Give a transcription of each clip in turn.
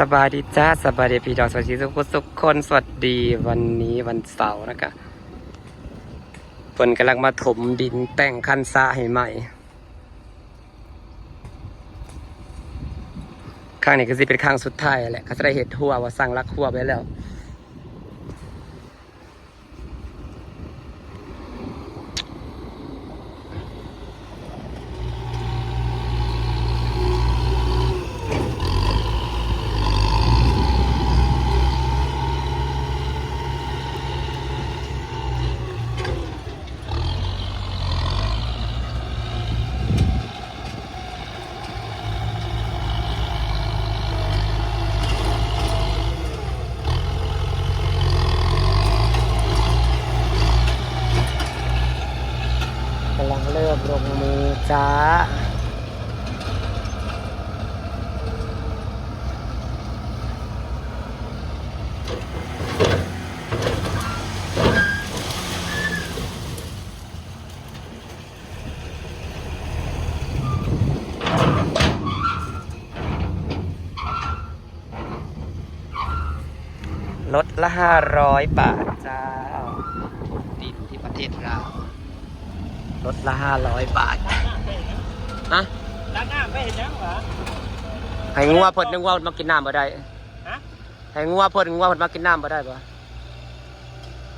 สบายดีจ้าสบายดีพี่ดอกสวัสดีทุกคนทุกคนสวัสดีวันนี้วันเสาร์นะคะฝนกำลังมาถมดินแต่งคันซาให้ใหม่ ข้างนี้ก็จะเป็นข้างสุดท้ายแหละเขาจะได้เห็ดทั่วว่าสั่งรักทั่วไปแล้ว กำลังเริ่มลง มือจ้า ลดละห้าร้อยบาทจ้าดินที่ประเทศเราวลดละห้าร้อยบาท นะล้างหน้าไม่เห็นยังเหรอให้งัวเพิ่นนึกว่ามากินน้ำบ่ได้ฮะให้งัวเพิ่นงัวเพิ่นมากินน้ำบ่ได้บ่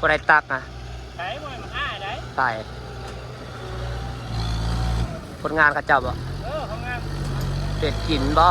บ่ได้ตักอะใช้มวยมันอ้ายได้ตายผลงานเขาเจ้าบ่เออของงานเป็ดกินบ่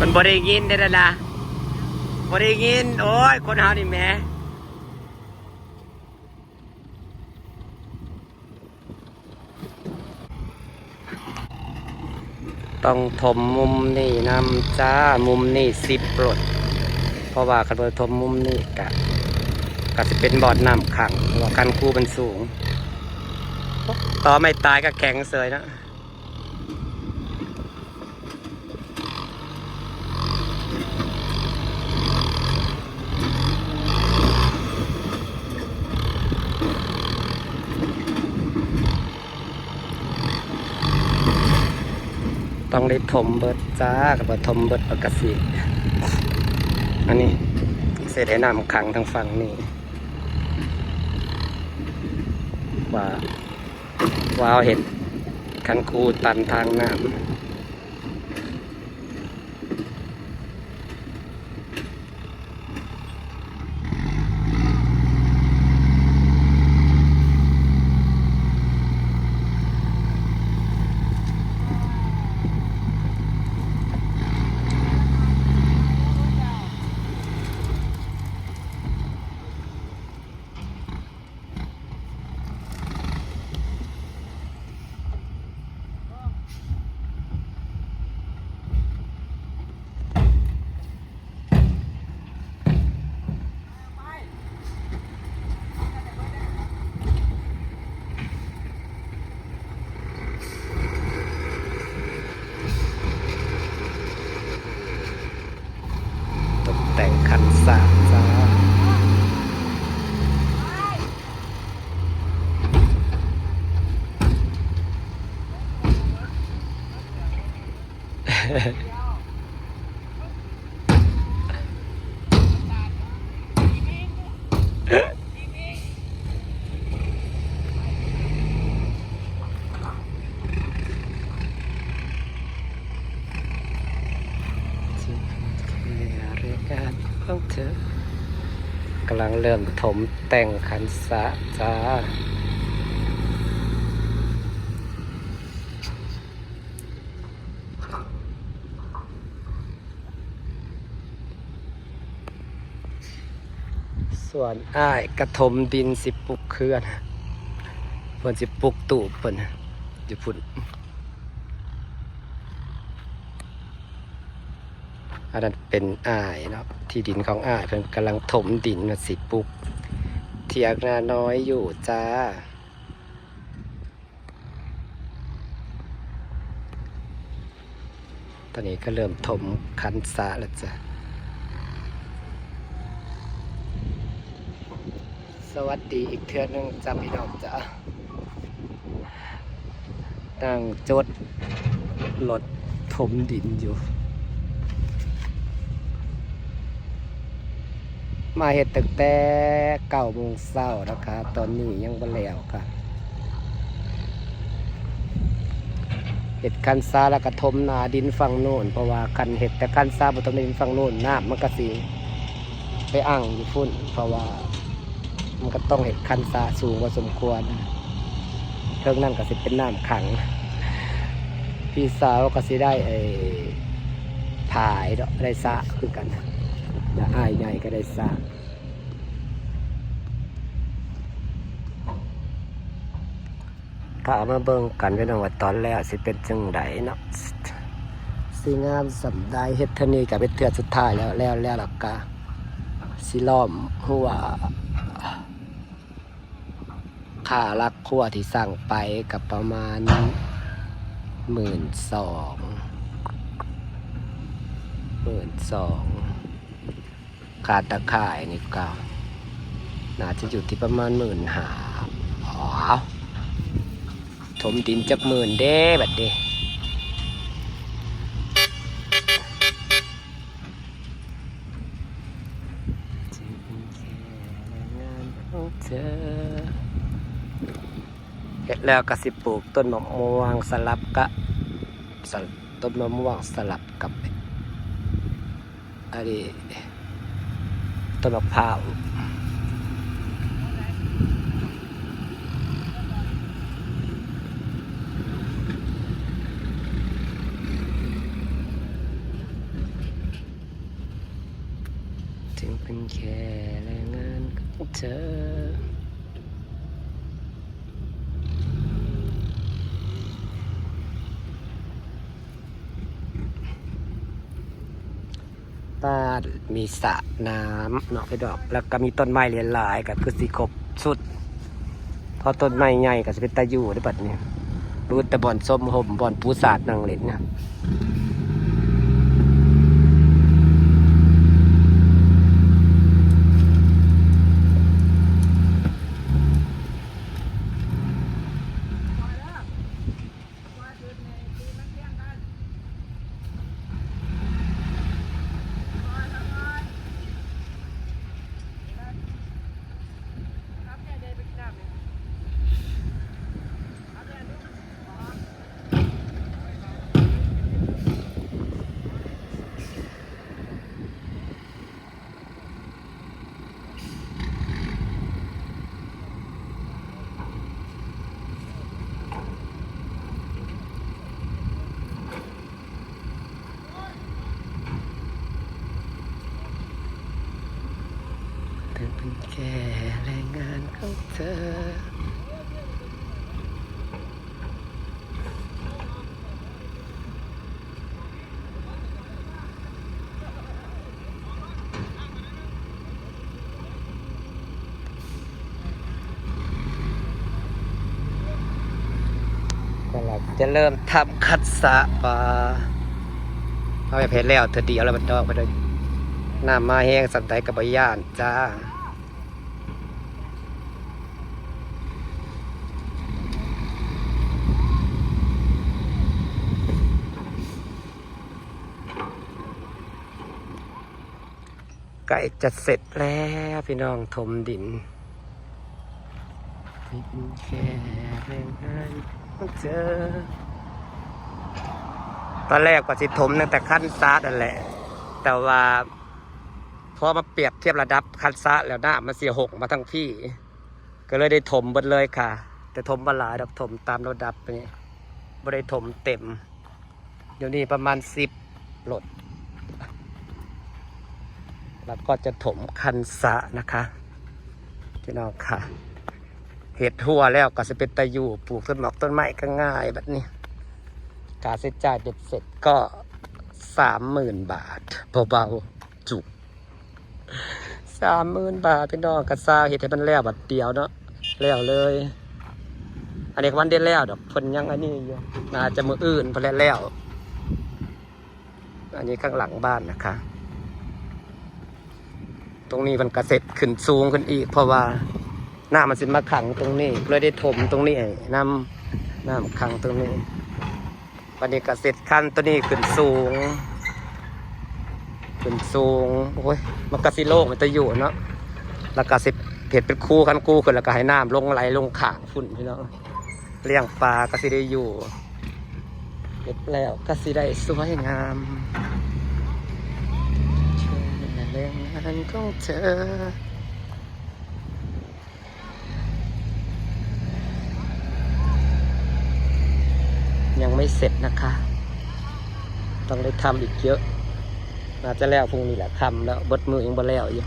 มัน บ่ได้ยินเด้อล่ะนะบ่ได้ยิน โอ้ย คนเฮานี่แหมต้องถมมุมนี่นำจ้ามุมนี่สิบปลด เพราะว่าคันเบอถมมุมนี่กะก็จะเป็นบ่อน้ำขังเพราะว่าคันคูมันสูง ต่อไม่ตายก็แข็งเสยนะ ต้องได้ถมเบิดจ้ากับถมเบิดปกติอันนี้เศษให้น้ำขังทางฝั่งนี้ว่าว้าวเห็ดคันคูตันทางน้ำตกแต่งคันสามจ้า ราย การของเธอกำลังเริ่มถมแต่งคันสะจ้า ส่วนอ้ายกระทมดินสิปลุกเคลื่อนเพิ่นสิปลุกตูบเพิ่นอยู่พุ่นอันนั้นเป็นอ้ายเนาะที่ดินของอ้ายเพิ่นกำลังถมดินมาสิปลุกเทียกนาน้อยอยู่จ้าตอนนี้ก็เริ่มถมคันสาแล้วจ้ะ สวัสดีอีกเทือนึงจ้าพี่น้องจ้าตั้งจดรถถมดินอยู่ มาเห็ดตั้งแต่เก้าโมงเช้านะคะ ตอนนี้ยังบ่แล้วค่ะเห็ดคันซาแล้วก็ทมนาดินฝั่งโน้นเพราะว่าคันเห็ดแต่คันซาบนตรงดินฝั่งโน้นน้ำมันก็สีไปอ่างอยู่ฝุ่นเพราะว่า มันก็ต้องเห็ดคันซาสูงพอสมควรเทิงนั่นก็สิเป็นน้ำขัง พี่สาวก็สิได้ไอ้ผายดอกได้สะคือกันอย่าอายใหญ่ก็ได้สระถ้ามาเบิ่งกันไว้หน่อยว่าตอนแรกสิเป็นจังไดเนาะสิงามสำได้เฮ็ดเทนีกับเป็นเทือสุดท้ายแล้วแล้วแล้วล่ะกะสิล้อมหัว ค่ารักขั้วที่สั่งไปกับประมาณหมื่นสองหมื่นสองค่าตะข่ายนี่ก็น่าจะอยู่ที่ประมาณหมื่นหาอ๋อถมดินจักหมื่นเด้แบบเด้จึงเป็นแค่งานของเธอ เฮ็ด แล้วก็สิปลูกต้นมะม่วงสลับกับต้นมะม่วงสลับกับอันนี้ต้นมะพร้าวถึงเป็นแค่แรงงานของเธอ บ้าน มีสระน้ำเนาะไปดอก แล้วก็มีต้นไม้เรียนหลายกับคือสีครบสุด พอต้นไม้ใหญ่ก็จะเป็นตาอยู่ได้บัดเนี่ยรูดแต่บ่อนส้มห่มบ่อนปูศาสตร์นางเล่นเนี่ยเธอเป็นแค่แรงงานของเธอ ก็เรา จะเริ่มทำคัดสะปลาเอาไปเพชรแล้วเธอดียวแล้วมันดอกไปเลยน้ำมาแห้งสันไดกับบย่านจ้าใกล้จะเสร็จแล้วพี่น้องถมดินเป็นแเจอ ตอนแรกว่าสิถมตั้งแต่ขั้นซาดนั่นแหละ แต่ว่าพอมาเปรียบเทียบระดับคันซะแล้วหน้ามันเสียหกมาทั้งพี่ ก็เลยได้ถมหมดเลยค่ะ แต่ถมมาหลายดอกถมตามระดับนี่ไม่ได้ถมเต็ม เดี๋ยวนี้ประมาณสิบหลด แล้วก็จะถมคันสะนะคะพี่น้องค่ะ เห็ดทั่วแล้วก็จะเป็นตะอยู่ปลูกต้นหมอกต้นไม้ก็ง่ายแบบนี้ การใช้จ่ายเบ็ดเสร็จก็สามหมื่นบาทเบาๆจุกสามหมื่นบาทพี่น้องกระซาเห็ดให้มันแล้วบัดเดียวเนาะแล้วเลย อันนี้วันเดียวแล้วดอกพนยังอันนี้อยู่น่าจะมืออื่นเพิ่แล้วแล้ว อันนี้ข้างหลังบ้านนะคะ ตรงนี้มันกระเสร็จขึ้นสูงขึ้นอีก เพราะว่า น้ามันสิมาขังตรงนี้เลยได้ถมตรงนี้ให้น้ำน้ำขังตรงนี้วันนี้กระเสร็จขั้นตัวนี้ขึ้นสูง ขึ้นสูงโอ้ยมันกระสิโลกมันจะอยู่เนาะแล้วก็สิเห็ดเป็นคู่คันคู่ขึ้นแล้วก็ให้น้ำลงไหลลงขางฝุ่นพี่น้องเลี้ยงปลาก็สิได้อยู่เห็ดแล้วก็สิได้สวยงามเชื่อเรื่องงานของเธอ ยังไม่เสร็จนะคะ ต้องได้ทำอีกเยอะน่าจะแล้วพรุ่งนี้แหละคำแล้วบดมือยังบ่แล้วอยู่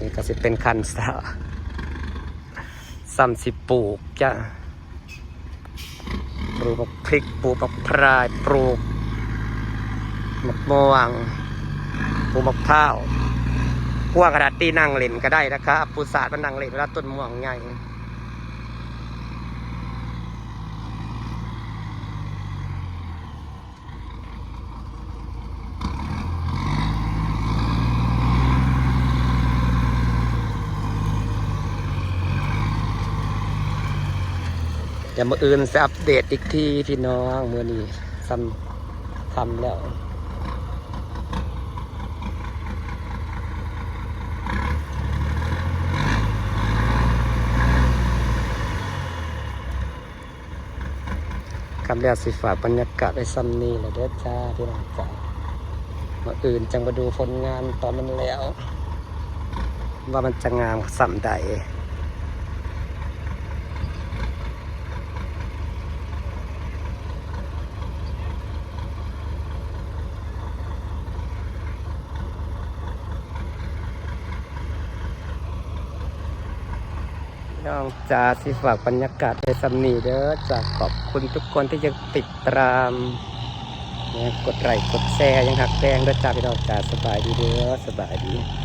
นี่ก็สิเป็นคันสาซ้ำสิปลูกจ้ะปลูกบักพริกปลูกบักพรายปลูกมะม่วงปลูกมะพร้าว พวกกระดาษตีนั่งเล่นก็ได้นะคะปูสาดมันนั่งเล่นเวลาต้นม่วงใหญ่เดี๋ยวมื่ออื่นจะอัปเดตอีกทีพี่น้องเมื่อนี้ซ้ำทำแล้ว คำเรียกสิฝากบรรยากาศไปซ้ำนี่เลยเด้อจ้าพี่น้องจ้าเมื่ออื่นจังมาดูผลงานตอนมันแล้ว ว่ามันจะงามสัมใด น้องจ๋าสิฝากบรรยากาศในซัมนีเด้อจากขอบคุณทุกคนที่ยังติดตามเนี่ยกดไลค์กดแชร์ยังหักแพงเด้อจ้าพี่น้องจ้าสบายดีเด้อสบายดี